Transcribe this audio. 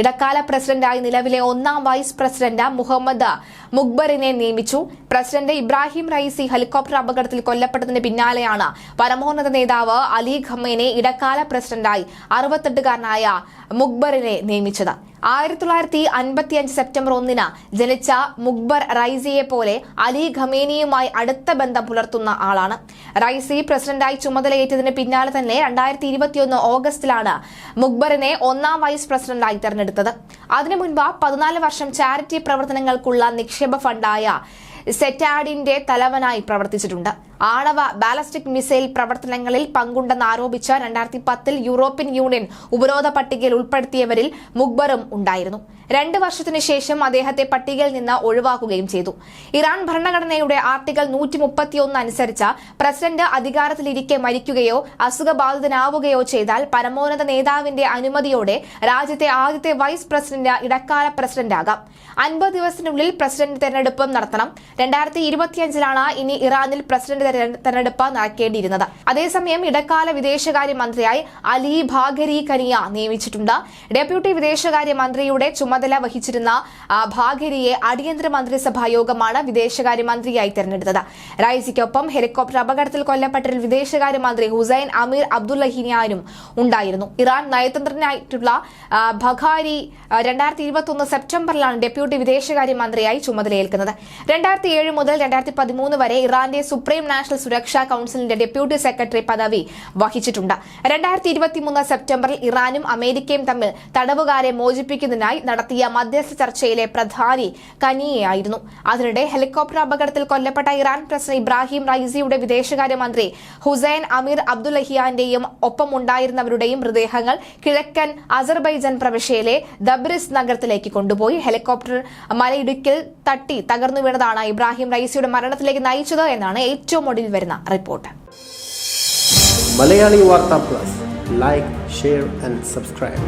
ഇടക്കാല പ്രസിഡന്റായി നിലവിലെ ഒന്നാം വൈസ് പ്രസിഡന്റ് മുഹമ്മദ് മുക്ബറിനെ നിയമിച്ചു. പ്രസിഡന്റ് ഇബ്രാഹിം റൈസി ഹെലികോപ്റ്റർ അപകടത്തിൽ കൊല്ലപ്പെട്ടതിന് പിന്നാലെയാണ് പരമോന്നത നേതാവ് അലി ഖമ്മേനെ ഇടക്കാല പ്രസിഡന്റായി അറുപത്തെട്ടുകാരനായ മുക്ബറിനെ നിയമിച്ചത്. ആയിരത്തി തൊള്ളായിരത്തി അൻപത്തിയഞ്ച് സെപ്റ്റംബർ ഒന്നിന് ജനിച്ച മുക്ബർ റൈസിയെ പോലെ അലി ഖമേനിയുമായി അടുത്ത ബന്ധം പുലർത്തുന്ന ആളാണ്. റൈസി പ്രസിഡന്റായി ചുമതലയേറ്റതിന് പിന്നാലെ തന്നെ രണ്ടായിരത്തി ഇരുപത്തിയൊന്ന് ഓഗസ്റ്റിലാണ് മുക്ബറിനെ ഒന്നാം വൈസ് പ്രസിഡന്റായി തെരഞ്ഞെടുത്തത്. അതിനു മുൻപ് പതിനാല് വർഷം ചാരിറ്റി പ്രവർത്തനങ്ങൾക്കുള്ള നിക്ഷേപ ഫണ്ടായ സെറ്റാഡിന്റെ തലവനായി പ്രവർത്തിച്ചിട്ടുണ്ട്. ആണവ ബാലസ്റ്റിക് മിസൈൽ പ്രവർത്തനങ്ങളിൽ പങ്കുണ്ടെന്ന് ആരോപിച്ച രണ്ടായിരത്തി പത്തിൽ യൂറോപ്യൻ യൂണിയൻ ഉപരോധ പട്ടികയിൽ ഉൾപ്പെടുത്തിയവരിൽ മുക്ബറും ഉണ്ടായിരുന്നു. രണ്ട് വർഷത്തിനു ശേഷം അദ്ദേഹത്തെ പട്ടികയിൽ നിന്ന് ഒഴിവാക്കുകയും ചെയ്തു. ഇറാൻ ഭരണഘടനയുടെ ആർട്ടിക്കൽ നൂറ്റി മുപ്പത്തിയൊന്ന് അനുസരിച്ച് പ്രസിഡന്റ് അധികാരത്തിലിരിക്കെ മരിക്കുകയോ അസുഖബാധിതനാവുകയോ ചെയ്താൽ പരമോന്നത നേതാവിന്റെ അനുമതിയോടെ രാജ്യത്തെ ആദ്യത്തെ വൈസ് പ്രസിഡന്റ് ഇടക്കാല പ്രസിഡന്റാകാം. അൻപത് ദിവസത്തിനുള്ളിൽ പ്രസിഡന്റ് തെരഞ്ഞെടുപ്പും നടത്തണം. രണ്ടായിരത്തി ഇരുപത്തിയഞ്ചിലാണ് ഇനി ഇറാനിൽ പ്രസിഡന്റ് തെര- തെരഞ്ഞെടുപ്പ് നടക്കേണ്ടിയിരുന്നത്. അതേസമയം ഇടക്കാല വിദേശകാര്യ മന്ത്രിയായി അലി ഭാഗരി കനിയ നിയമിച്ചിട്ടുണ്ട്. ഡെപ്യൂട്ടി വിദേശകാര്യ മന്ത്രിയുടെ ചുമതല വഹിച്ചിരുന്ന ഭാഗരിയെ അടിയന്തര മന്ത്രിസഭാ യോഗമാണ് വിദേശകാര്യ മന്ത്രിയായി തെരഞ്ഞെടുത്തത്. റൈസിക്കൊപ്പം ഹെലികോപ്റ്റർ അപകടത്തിൽ കൊല്ലപ്പെട്ടതിൽ വിദേശകാര്യ മന്ത്രി ഹുസൈൻ അമീർ അബ്ദുല്ലഹിനിയാനും ഉണ്ടായിരുന്നു. ഇറാൻ നയതന്ത്രജ്ഞനായിട്ടുള്ള ഭഗാരി രണ്ടായിരത്തി ഇരുപത്തി സെപ്റ്റംബറിലാണ് ഡെപ്യൂട്ടി വിദേശകാര്യ മന്ത്രിയായി ചുമതലയേൽക്കുന്നത് രണ്ടായിരത്തി ഏഴ് മുതൽ രണ്ടായിരത്തി പതിമൂന്ന് വരെ ഇറാന്റെ സുപ്രീം നാഷണൽ സുരക്ഷാ കൌൺസിലിന്റെ ഡെപ്യൂട്ടി സെക്രട്ടറി പദവി വഹിച്ചിട്ടുണ്ട്. രണ്ടായിരത്തി ഇരുപത്തിമൂന്ന് സെപ്റ്റംബറിൽ ഇറാനും അമേരിക്കയും തമ്മിൽ തടവുകാരെ മോചിപ്പിക്കുന്നതിനായി നടത്തിയ മധ്യസ്ഥ ചർച്ചയിലെ പ്രധാനി കനിയയായിരുന്നു. അതിനിടെ ഹെലികോപ്റ്റർ അപകടത്തിൽ കൊല്ലപ്പെട്ട ഇറാൻ പ്രസിഡന്റ് ഇബ്രാഹിം റൈസിയുടെ വിദേശകാര്യമന്ത്രി ഹുസൈൻ അമീർ അബ്ദുലഹിയാന്റെയും ഒപ്പമുണ്ടായിരുന്നവരുടെയും മൃതദേഹങ്ങൾ കിഴക്കൻ അസർബൈജാൻ പ്രവിശ്യയിലെ ദബ്രിസ് നഗരത്തിലേക്ക് കൊണ്ടുപോയി. ഹെലികോപ്റ്റർ മലയിടുക്കിൽ തട്ടി തകർന്നു വീണതാണ് ഇബ്രാഹിം റൈസിയുടെ മരണത്തിലേക്ക് നയിച്ചത് എന്നാണ് ഏറ്റവും ഒടുവിൽ വരുന്ന report. Malayali Vartha plus. Like share and subscribe